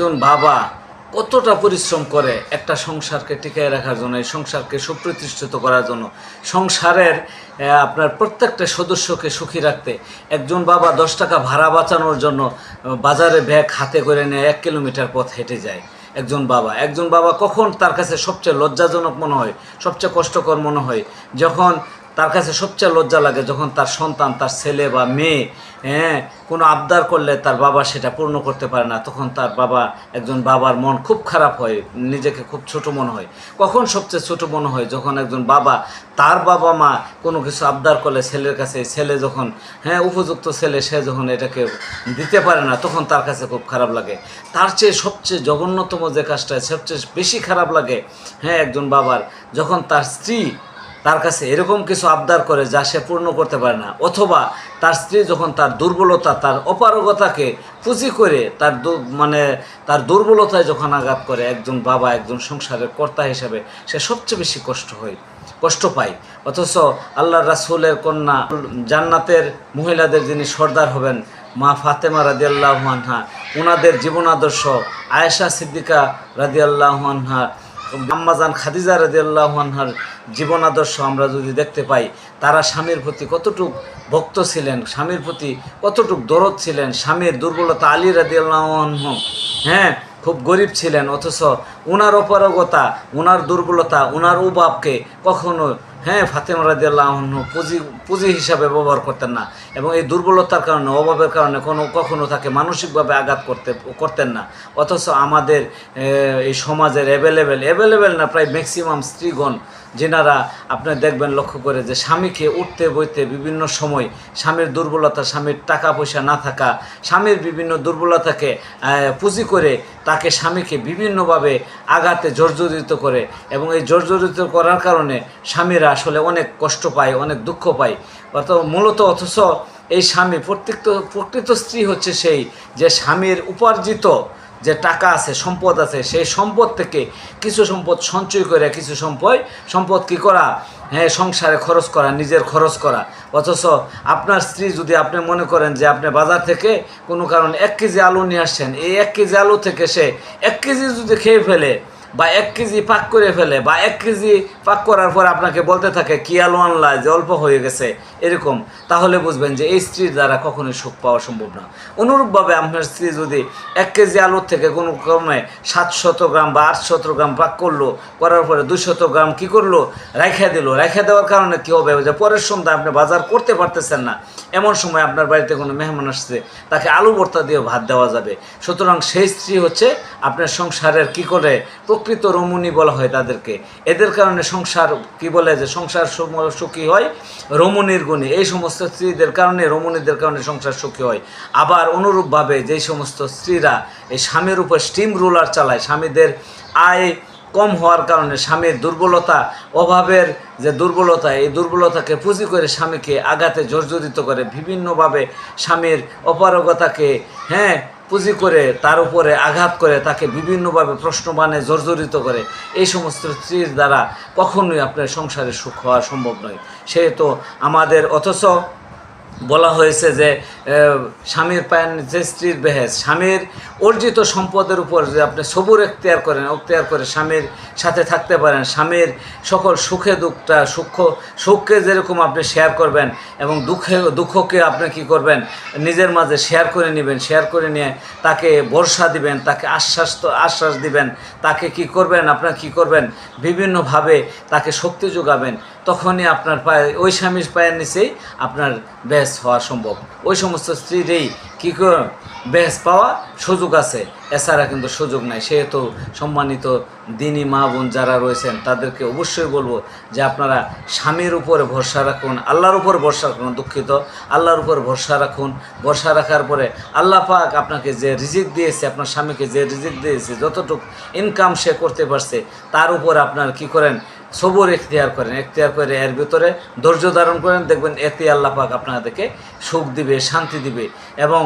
একজন বাবা কতটা পরিশ্রম করে একটা সংসারকে টিকিয়ে রাখার জন্য, এই সংসারকে সুপ্রতিষ্ঠিত করার জন্য, সংসারের আপনার প্রত্যেকটা সদস্যকে সুখী রাখতে, একজন বাবা দশ টাকা ভাড়া বাঁচানোর জন্য বাজারে ব্যাগ হাতে করে নিয়ে এক কিলোমিটার পথ হেঁটে যায় একজন বাবা। একজন বাবা কখন তার কাছে সবচেয়ে লজ্জাজনক মনে হয়, সবচেয়ে কষ্টকর মনে হয়? যখন তার কাছে সবচেয়ে লজ্জা লাগে যখন তার সন্তান, তার ছেলে বা মেয়ে হ্যাঁ কোনো আবদার করলে তার বাবা সেটা পূর্ণ করতে পারে না। তখন তার বাবা, একজন বাবার মন খুব খারাপ হয়, নিজেকে খুব ছোট মনে হয়। কখন সবচেয়ে ছোট মনে হয়? যখন একজন বাবা, তার বাবা মা কোনো কিছু আবদার করলে ছেলের কাছে, ছেলে যখন হ্যাঁ উপযুক্ত ছেলে, সে যখন এটাকে দিতে পারে না, তখন তার কাছে খুব খারাপ লাগে। তার চেয়ে সবচেয়ে জঘন্যতম যে কাজটা, সবচেয়ে বেশি খারাপ লাগে হ্যাঁ একজন বাবার, যখন তার স্ত্রী তার কাছে এরকম কিছু আবদার করে যা সে পূর্ণ করতে পারে না। অথবা তার স্ত্রী যখন তার দুর্বলতা, তার অপারগতাকে পুঁজি করে তার মানে তার দুর্বলতায় যখন আঘাত করে একজন বাবা, একজন সংসারের কর্তা হিসাবে সে সবচেয়ে বেশি কষ্ট হয়, কষ্ট পায়। অথচ আল্লাহ রাসুলের কন্যা জান্নাতের মহিলাদের যিনি সর্দার হবেন, মা ফাতেমা রাদিয়াল্লাহু আনহা ওনাদের জীবনাদর্শ আয়েশা সিদ্দিকা রাদিয়াল্লাহু আনহা আম্মাজান খাদিজা রাজিয়াল্লাহার জীবন আদর্শ আমরা যদি দেখতে পাই, তারা স্বামীর প্রতি কতটুক ভক্ত ছিলেন, স্বামীর প্রতি কতটুক দরদ ছিলেন, স্বামীর দুর্বলতা আলী রাজিয়াল্লাহ হ্যাঁ খুব গরিব ছিলেন, অথচ ওনার অপারগতা ওনার দুর্বলতা ওনার উবাবকে কখনো হ্যাঁ ফাতেমা রাদিয়াল্লাহ পুঁজি পুঁজি হিসাবে ব্যবহার করতেন না এবং এই দুর্বলতার কারণে, অভাবের কারণে কোনো, কখনো তাকে মানসিকভাবে আঘাত করতে, করতেন না। অথচ আমাদের এই সমাজের অ্যাভেলেবেল অ্যাভেলেবেল না, প্রায় ম্যাক্সিমাম স্ত্রীগণ যেনারা আপনি দেখবেন লক্ষ্য করে যে স্বামীকে উঠতে বইতে বিভিন্ন সময় স্বামীর দুর্বলতা, স্বামীর টাকা পয়সা না থাকা, স্বামীর বিভিন্ন দুর্বলতাকে পুঁজি করে তাকে স্বামীকে বিভিন্নভাবে আঘাতে জর্জরিত করে এবং এই জর্জরিত করার কারণে স্বামীরা আসলে অনেক কষ্ট পায়, অনেক দুঃখ পায়। অর্থাৎ মূলত অথচ এই স্বামী প্রত্যেক প্রকৃত স্ত্রী হচ্ছে সেই যে স্বামীর উপার্জিত যে টাকা আছে, সম্পদ আছে, সেই সম্পদ থেকে কিছু সম্পদ সঞ্চয় করে, কিছু সম্পদ সম্পদ কি করা? হ্যাঁ সংসারে খরচ করা, নিজের খরচ করা। অথচ আপনার স্ত্রী যদি আপনি মনে করেন যে আপনি বাজার থেকে কোনো কারণে এক কেজি আলু নিয়ে আসছেন, এই এক কেজি আলু থেকে সে এক কেজি যদি খেয়ে ফেলে বা এক কেজি পাক করে ফেলে, বা এক কেজি পাক করার পর আপনাকে বলতে থাকে, কি আলু আনলা, যে অল্প হয়ে গেছে। এরকম। তাহলে বুঝবেন যে এই স্ত্রীর দ্বারা কখনোই সুখ পাওয়া সম্ভব না। অনুরূপভাবে আপনার স্ত্রী যদি এক কেজি আলুর থেকে কোনো ক্রমে সাতশত গ্রাম বা আটশত গ্রাম পাক করল, করার পরে দুশত গ্রাম কি করল? রাইখা দিল। রাইখা দেওয়ার কারণে কি হবে? যে পরের সন্ধ্যা আপনি বাজার করতে পারতেছেন না। এমন সময় আপনার বাড়িতে কোনো মেহমান আসছে, তাকে আলু ভর্তা দিয়ে ভাত দেওয়া যাবে। সুতরাং সেই স্ত্রী হচ্ছে আপনার সংসারের কি করে? প্রকৃত রমণী বলা হয় তাদেরকে। এদের কারণে সংসার, কি বলে যে সংসার সুখী হয় রমণীর গুণে। এই সমস্ত স্ত্রীদের কারণে, রমণীদের কারণে সংসার সুখী হয়। আবার অনুরূপভাবে যেই সমস্ত স্ত্রীরা এই স্বামীর উপর স্টিম রুলার চালায়, স্বামীদের আয় কম হওয়ার কারণে স্বামীর দুর্বলতা অভাবের যে দুর্বলতা, এই দুর্বলতাকে পুঁজি করে স্বামীকে আঘাতে জর্জরিত করে, বিভিন্নভাবে স্বামীর অপারগতাকে হ্যাঁ পুঁজি করে, তার উপরে আঘাত করে, তাকে বিভিন্নভাবে প্রশ্নবানে জর্জরিত করে, এই সমস্ত স্ত্রীর দ্বারা কখনোই আপনার সংসারে সুখ হওয়া সম্ভব নয়। সেহেতু আমাদের অথচ বলা হয়েছে যে স্বামীর পায়ের যে স্ত্রীর বেহেজ স্বামীর অর্জিত সম্পদের উপর যে আপনি সবুর এখতিয়ার করেন এখতিয়ার করে স্বামীর সাথে থাকতে পারেন, স্বামীর সকল সুখে, দুঃখটা, সুখ, সুখকে যেরকম আপনি শেয়ার করবেন এবং দুঃখে, দুঃখকে আপনি কি করবেন? নিজের মাঝে শেয়ার করে নেবেন শেয়ার করে নিয়ে তাকে ভরসা দিবেন, তাকে আশ্বাস আশ্বাস দিবেন, তাকে কি করবেন, আপনার কি করবেন? বিভিন্নভাবে তাকে শক্তি যোগাবেন। তখনই আপনার পায়ে, ওই স্বামীর পায়ের নিচেই আপনার বেশ হওয়া সম্ভব। ওই সমস্ত স্ত্রীরই কী করে বেশ পাওয়া সুযোগ আছে? এছাড়া কিন্তু সুযোগ নাই। সেহেতু সম্মানিত দিনী মা বোন যারা রয়েছেন, তাদেরকে অবশ্যই বলব যে আপনারা স্বামীর উপরে ভরসা রাখুন, আল্লাহর উপর ভরসা রাখুন দুঃখিত। আল্লাহর উপর ভরসা রাখুন। ভরসা রাখার পরে আল্লাহ পাক আপনাকে যে রিজিক দিয়েছে, আপনার স্বামীকে যে রিজিক দিয়েছে, যতটুকু ইনকাম সে করতে পারছে, তার উপর আপনার কি করেন? সবর এখতিয়ার করেন, এখতিয়ার করে এর ভিতরে ধৈর্য ধারণ করেন, দেখবেন এতে আল্লাহ পাক আপনাদেরকে সুখ দিবে, শান্তি দিবে এবং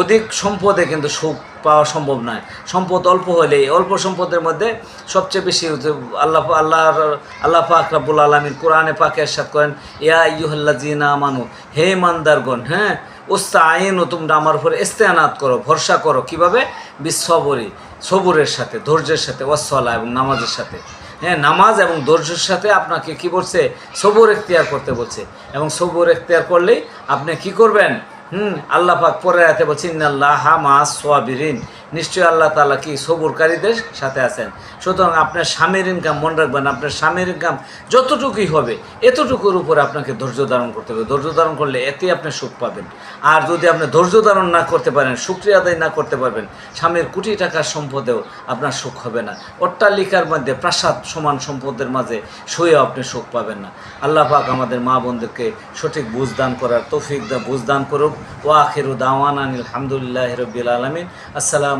অধিক সম্পদে কিন্তু সুখ পাওয়া সম্ভব নয়। সম্পদ অল্প হলে অল্প সম্পদের মধ্যে সবচেয়ে বেশি হচ্ছে আল্লাহ আল্লাহর, আল্লাহ পাক রাব্বুল আলমীর কোরআনে পাকে এরশাদ করেন, ইয়া ইউহল্লা জিনা মানু হে মান্দারগণ হ্যাঁ ওস্তা আইন ও তোমরা আমার উপরে ইস্তেনাত করো, ভরসা করো। কীভাবে? বিশ্ববরী সবুরের সাথে, ধৈর্যের সাথে ওয়াসলা এবং নামাজের সাথে। হ্যাঁ নামাজ এবং ধৈর্যের সাথে আপনাকে কি বলছে? সবর এখতিয়ার করতে বলছে। এবং সবর এখতিয়ার করলেই আপনি কি করবেন? হুম, আল্লাহ পাক পরে রাতে বলছেন আল্লাহ মা সোয়াবিরিন নিশ্চয়ই আল্লাহ তালা কি সবুরকারীদের সাথে আছেন। সুতরাং আপনার স্বামীর ইনকাম, মনে রাখবেন, আপনার স্বামীর ইনকাম যতটুকুই হবে, এতটুকুর উপর আপনাকে ধৈর্য ধারণ করতে হবে। ধৈর্য ধারণ করলে এতেই আপনি সুখ পাবেন। আর যদি আপনি ধৈর্য ধারণ না করতে পারেন শুক্রিয়া আদায় না করতে পারবেন, স্বামীর কোটি টাকার সম্পদেও আপনার সুখ হবে না। অট্টালিকার মধ্যে প্রাসাদ সমান সম্পদের মাঝে শুয়েও আপনি সুখ পাবেন না। আল্লাহ পাক আমাদের মা বোনদেরকে সঠিক বুঝ দান করার তৌফিক বুঝ দান করুক। ও আখিরু দাওয়ান আলহামদুলিল্লাহ রবিল আলমিন।